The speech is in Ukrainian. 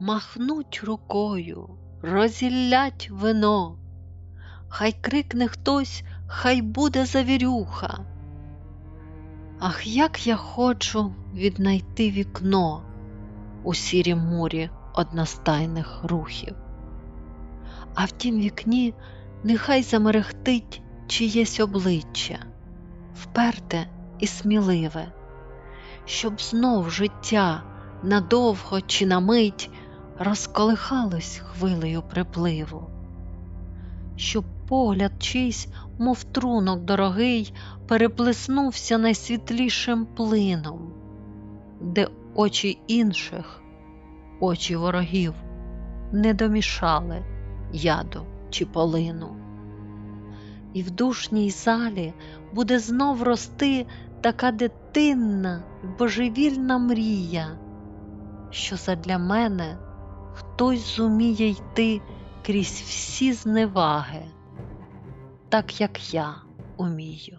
махнуть рукою, розіллять вино. Хай крикне хтось, хай буде завірюха. Ах, як я хочу віднайти вікно у сірім мурі одностайних рухів. А в тім вікні нехай замерехтить чиєсь обличчя, вперте і сміливе, щоб знов життя надовго чи на мить розколихалось хвилею припливу, щоб погляд чийсь, мов трунок дорогий, переплеснувся найсвітлішим плином, де очі інших, очі ворогів не домішали яду чи полину. І в душній залі буде знов рости така дитинна божевільна мрія, що задля мене хтось зуміє йти крізь всі зневаги, так як я умію.